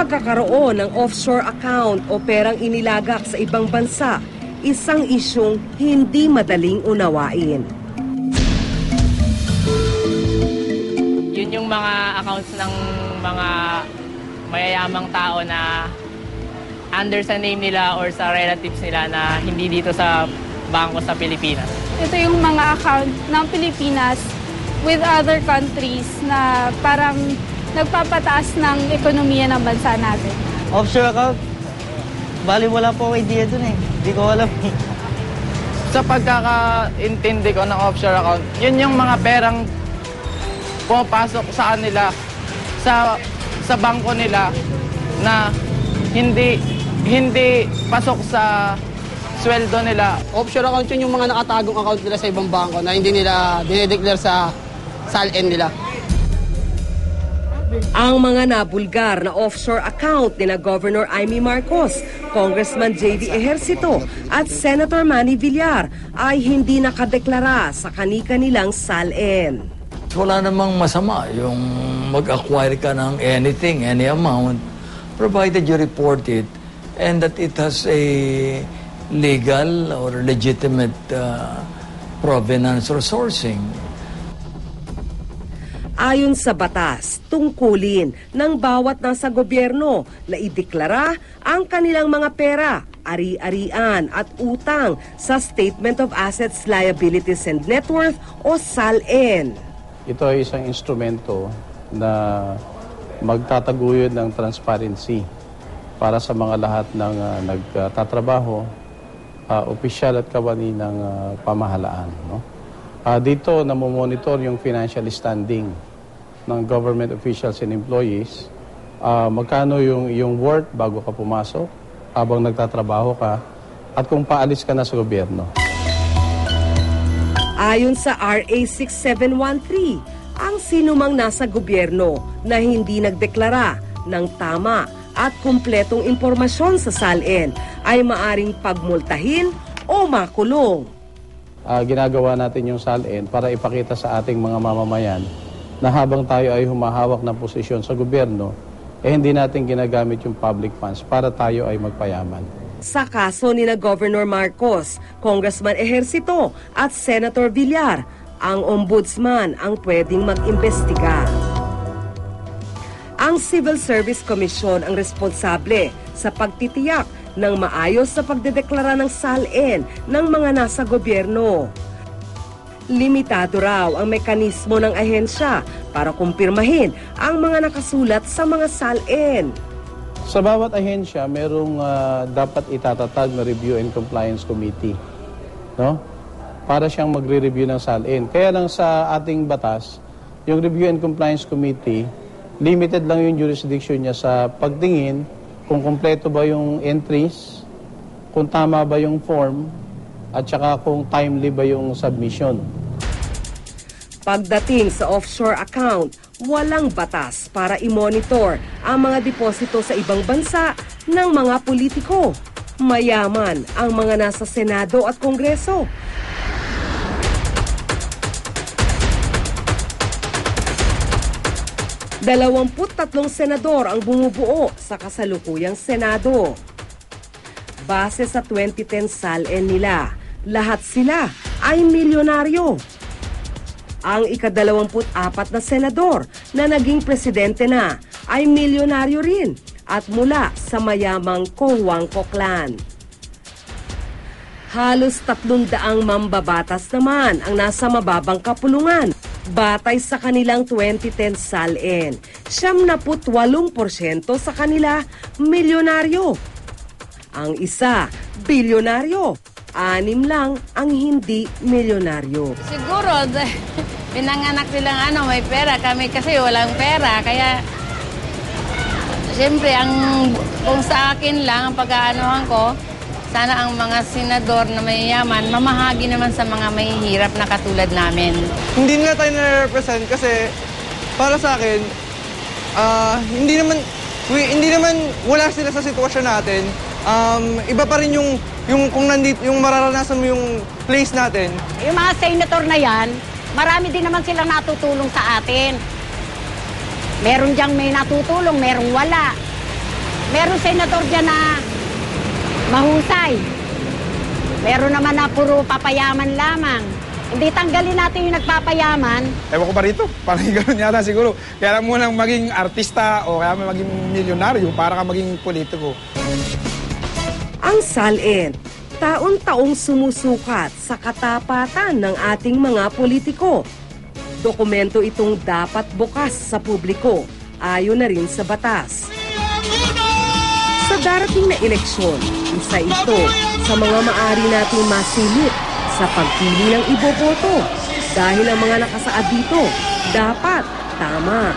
pagkakaroon ng offshore account o perang inilagak sa ibang bansa, isang isyong hindi madaling unawain. Yun yung mga accounts ng mga mayayamang tao na under sa name nila or sa relatives nila na hindi dito sa bangko sa Pilipinas. Ito yung mga account ng Pilipinas with other countries na parang nagpapataas ng ekonomiya ng bansa natin. Offshore account? Bali, wala po akong idea dun eh. Hindi ko alam. Sa pagkakaintindi ko ng offshore account, yun yung mga perang pumapasok sa kanila sa sa bangko nila na hindi hindi pasok sa sweldo nila. Offshore account yun yung mga nakatagong account nila sa ibang bangko na hindi nila dinedeclare sa SALN nila. Ang mga nabulgar na offshore account ni na Governor Amy Marcos, Congressman J.D. Ejercito at Senator Manny Villar ay hindi nakadeklara sa kani-kanilang SALN. Wala namang masama yung mag-acquire ka ng anything, any amount, provided you report it and that it has a legal or legitimate uh, provenance or sourcing. Ayon sa batas, tungkulin ng bawat nasa gobyerno na ideklara ang kanilang mga pera, ari-arian at utang sa Statement of Assets, Liabilities and Net Worth o SALN. Ito ay isang instrumento na magtataguyod ng transparency para sa mga lahat ng uh, nagtatrabaho, uh, opisyal at kawani ng uh, pamahalaan. No? Uh, dito namomonitor yung financial standing ng government officials and employees. Uh, magkano yung, yung worth bago ka pumasok, habang nagtatrabaho ka, at kung paalis ka na sa gobyerno. Ayon sa RA 6713, ang sinumang nasa gobyerno na hindi nagdeklara ng tama at kumpletong impormasyon sa SALN ay maaring pagmultahin o makulong. Uh, ginagawa natin yung SALN para ipakita sa ating mga mamamayan na habang tayo ay humahawak ng posisyon sa gobyerno, eh hindi natin ginagamit yung public funds para tayo ay magpayaman. Sa kaso ni na Governor Marcos, Congressman Ejercito at Senator Villar, ang ombudsman ang pwedeng mag-imbestiga. Ang Civil Service Commission ang responsable sa pagtitiyak ng maayos na pagdedeklara ng SALN ng mga nasa gobyerno. Limitado raw ang mekanismo ng ahensya para kumpirmahin ang mga nakasulat sa mga SALN. Sa bawat ahensya, merong uh, dapat itatatag na Review and Compliance Committee. No? Para siyang magre-review ng SALN. Kaya lang sa ating batas, yung Review and Compliance Committee, limited lang yung jurisdiction niya sa pagtingin kung kompleto ba yung entries, kung tama ba yung form, at saka kung timely ba yung submission. Pagdating sa offshore account, walang batas para i-monitor ang mga deposito sa ibang bansa ng mga politiko. Mayaman ang mga nasa Senado at Kongreso. Dalawamput tatlong senador ang bumubuo sa kasalukuyang Senado. Base sa 2010 SALN nila, lahat sila ay milyonaryo. Ang ikadalawamput apat na senador na naging presidente na ay milyonaryo rin at mula sa mayamang Kongwangko clan. Halos tatlong daang mambabatas naman ang nasa mababang kapulungan batay sa kanilang 2010 SALN. Siyam na porsyento sa kanila milyonaryo. Ang isa, bilyonaryo. Anim lang ang hindi milyonaryo. Siguro, pinanganak silang ano, may pera. Kami kasi walang pera. Kaya, siyempre, ang, kung sa akin lang, ang pag-aanohan ko, sana ang mga senador na mayayaman, mamahagi naman sa mga mahihirap na katulad namin. Hindi nga tayo na-represent kasi para sa akin, uh, hindi naman, we, hindi naman wala sila sa sitwasyon natin. Um, iba pa rin yung, yung kung nandito, yung mararanasan mo yung place natin. Yung mga senator na yan, marami din naman silang natutulong sa atin. Meron diyang may natutulong, merong wala. Meron senador dyan na mahusay. Meron naman na puro papayaman lamang. Hindi tanggalin natin yung nagpapayaman. Ewan ko ba rito? Parang gano'n yata siguro. Kaya mo nang maging artista o kaya mo maging milyonaryo para ka maging politiko. Ang SALN, taon-taong sumusukat sa katapatan ng ating mga politiko. Dokumento itong dapat bukas sa publiko, ayon na rin sa batas. Sa darating na eleksyon, isa ito sa mga maari nating masilip sa pagpili ng iboboto dahil ang mga nakasaad dito dapat tama.